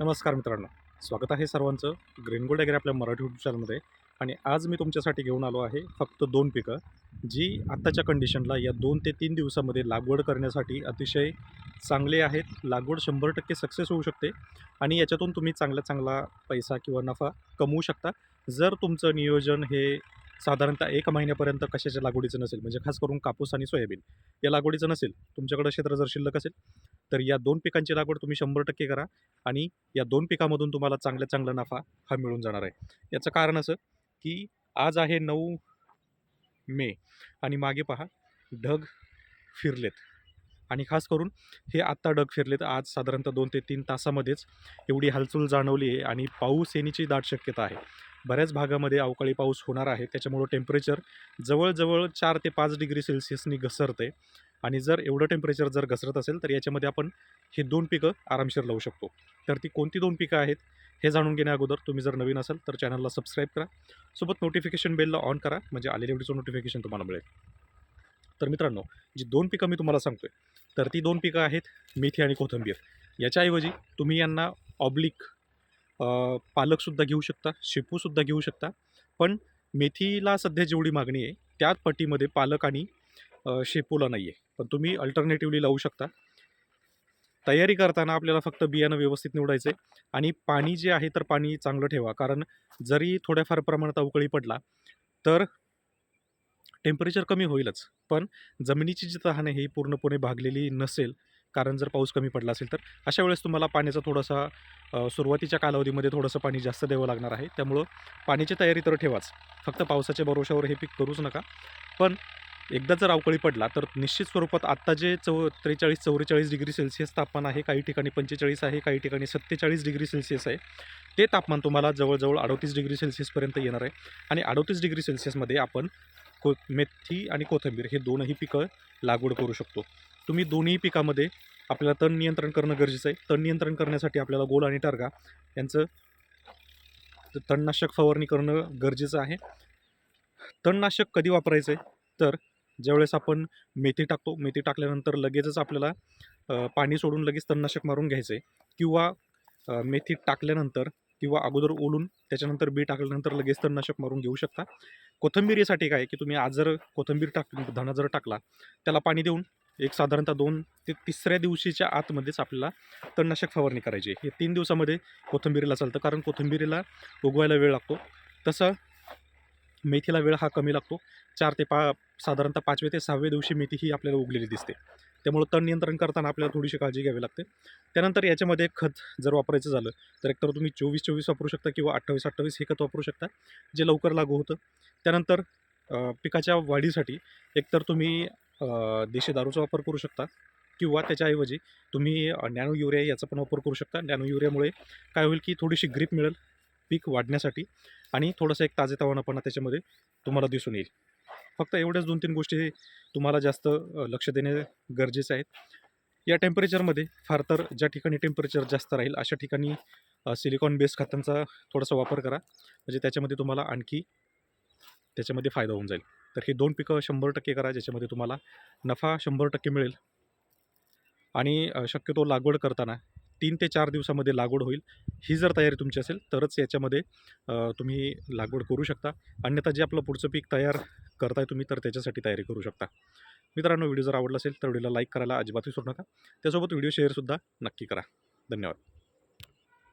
नमस्कार मित्रांनो. स्वागत आहे सर्वांचं ग्रीन गोल्ड वगैरे आपल्या मराठी यूट्यूब चॅनलमध्ये आणि आज मी तुमच्यासाठी घेऊन आलो आहे फक्त दोन पिकं जी आत्ताच्या कंडिशनला या दोन ते तीन दिवसामध्ये लागवड करण्यासाठी अतिशय चांगले आहेत. लागवड शंभर टक्के सक्सेस होऊ शकते. आणि याच्यातून तुम्ही चांगला चांगला पैसा किंवा नफा कमवू शकता. जर तुमचं नियोजन हे साधारणतः एक महिन्यापर्यंत कशाच्या लागवडीचं नसेल म्हणजे खास करून कापूस आणि सोयाबीन या लागवडीचं नसेल तुमच्याकडं क्षेत्र जर शिल्लक असेल तर या दोन पिकांची लागवड तुम्ही शंभर टक्के करा आणि या दोन पिकामधून तुम्हाला चांगल्या चांगला नफा हा मिळून जाणार आहे. याचं कारण असं की आज आहे नऊ मे आणि मागे पहा ढग फिरलेत. आणि खास करून हे आत्ता ढग फिरलेत आज साधारणतः दोन ते तीन तासामध्येच एवढी हालचाल जाणवली आहे आणि पाऊस येण्याची दाट शक्यता आहे. बऱ्याच भागामध्ये अवकाळी पाऊस होणार आहे त्याच्यामुळं टेम्परेचर जवळजवळ चार ते पाच डिग्री सेल्सिअसनी घसरते आणि जर एवढं टेम्परेचर जर घसरत असेल तर याच्यामध्ये आपण हे दोन पिकं आरामशीर लावू शकतो. तर ती कोणती दोन पिकं आहेत हे जाणून घेण्या अगोदर तुम्ही जर नवीन असाल तर चॅनलला सबस्क्राईब करा. सोबत नोटिफिकेशन बेलला ऑन करा म्हणजे आलेल्या व्हिडिओचं नोटिफिकेशन तुम्हाला मिळेल. तर मित्रांनो जी दोन पिकं मी तुम्हाला सांगतो आहे तर ती दोन पिकं आहेत मेथी आणि कोथिंबीर. याच्याऐवजी तुम्ही यांना ऑब्लिक पालकसुद्धा घेऊ शकता शेपूसुद्धा घेऊ शकता. पण मेथीला सध्या जेवढी मागणी आहे त्याच पट्टीमध्ये पालक आणि शेपूला नाही आहे पण तुम्ही अल्टरनेटिव्हली लावू शकता. तयारी करताना आपल्याला फक्त बियाणं व्यवस्थित निवडायचं आहे आणि पाणी जे आहे तर पाणी चांगलं ठेवा. कारण जरी थोड्याफार प्रमाणात अवकळी पडला तर टेम्परेचर कमी होईलच. पण जमिनीची जी तहान आहे ही पूर्णपणे भागलेली नसेल कारण जर पाऊस कमी पडला असेल तर अशा वेळेस तुम्हाला पाण्याचा थोडासा सुरुवातीच्या कालावधीमध्ये थोडंसं पाणी जास्त द्यावं लागणार आहे. त्यामुळं पाण्याची तयारी तर ठेवाच. फक्त पावसाच्या भरोशावर हे पीक करूच नका. पण एकदा जर अवकाळी पडला तर निश्चित स्वरूपात आत्ता जे चौ त्रेचाळीस चौवेचाळीस डिग्री सेल्सिअस तापमान आहे काही ठिकाणी पंचेचाळीस आहे काही ठिकाणी सत्तेचाळीस डिग्री सेल्सिअस आहे ते तापमान तुम्हाला जवळजवळ अडोतीस डिग्री सेल्सिअसपर्यंत येणार आहे. आणि अडतीस डिग्री सेल्सिअसमध्ये आपण को मेथी आणि कोथिंबीर हे दोनही पिकं लागवड करू शकतो. तुम्ही दोन्ही पिकामध्ये आपल्याला तण नियंत्रण करणं गरजेचं आहे. तण नियंत्रण करण्यासाठी आपल्याला गोल आणि टारगा यांचं तणनाशक फवारणी करणं गरजेचं आहे. तणनाशक कधी वापरायचं आहे तर ज्यावेळेस आपण मेथी टाकतो मेथी टाकल्यानंतर लगेचच आपल्याला पाणी सोडून लगेच तणनाशक मारून घ्यायचं आहे किंवा मेथी टाकल्यानंतर किंवा अगोदर ओलून त्याच्यानंतर बी टाकल्यानंतर लगेच तणनाशक मारून घेऊ शकता. कोथिंबीरीसाठी काय की तुम्ही आज जर कोथिंबीर टाक धणा जर टाकला त्याला पाणी देऊन एक साधारणतः दोन ते तिसऱ्या दिवशीच्या आतमध्येच आपल्याला तणनाशक फवारणी करायची हे तीन दिवसामध्ये कोथिंबीरीला चालतं. कारण कोथिंबीरीला उगवायला वेळ लागतो. तसं मेथीला वेळ हा कमी लागतो. चार ते पा साधारणतः पाचवे ते सहावे दिवशी मेथी ही आपल्याला उगलेली दिसते. त्यामुळं तण नियंत्रण करताना आपल्याला थोडीशी काळजी घ्यावी लागते. त्यानंतर याच्यामध्ये खत जर वापरायचं झालं तर एकतर तुम्ही चोवीस चोवीस वापरू शकता किंवा अठ्ठावीस अठ्ठावीस हे खत वापरू शकता जे लवकर लागू होतं. त्यानंतर पिकाच्या वाढीसाठी एकतर तुम्ही देशी दारूचा वापर करू शकता किंवा त्याच्याऐवजी तुम्ही नॅनो युरिया याचा पण वापर करू शकता. नॅनो युरियामुळे काय होईल की थोडीशी ग्रीप मिळेल पीक वाढण्यासाठी. आणि थोडंसं एक ताजेतवानापणा त्याच्यामध्ये तुम्हाला दिसून येईल. फक्त एवढ्याच दोन तीन गोष्टी तुम्हाला जास्त लक्ष देणे गरजेचं आहे. या टेम्परेचरमध्ये फार तर ज्या ठिकाणी टेम्परेचर जास्त राहील अशा ठिकाणी सिलिकॉन बेस खतांचा थोडासा वापर करा. म्हणजे त्याच्यामध्ये तुम्हाला आणखी त्याच्यामध्ये फायदा होऊन जाईल. तर ही दोन पिकं शंभर टक्के करा ज्याच्यामध्ये तुम्हाला नफा शंभर टक्के मिळेल. आणि शक्यतो लागवड करताना तीन ते चार दिवसामध्ये लागवड होईल. ही जर तयारी तुमची असेल तरच याच्यामध्ये तुम्ही लागवड करू शकता. अन्यथा जे आपलं पुढचं पीक तयार करताय तुम्ही तर त्याच्यासाठी तयारी करू शकता. मित्रांनो व्हिडिओ जर आवडला असेल तर व्हिडिओला लाईक करायला अजिबात विसरू नका. त्यासोबत व्हिडिओ शेअरसुद्धा नक्की करा. धन्यवाद.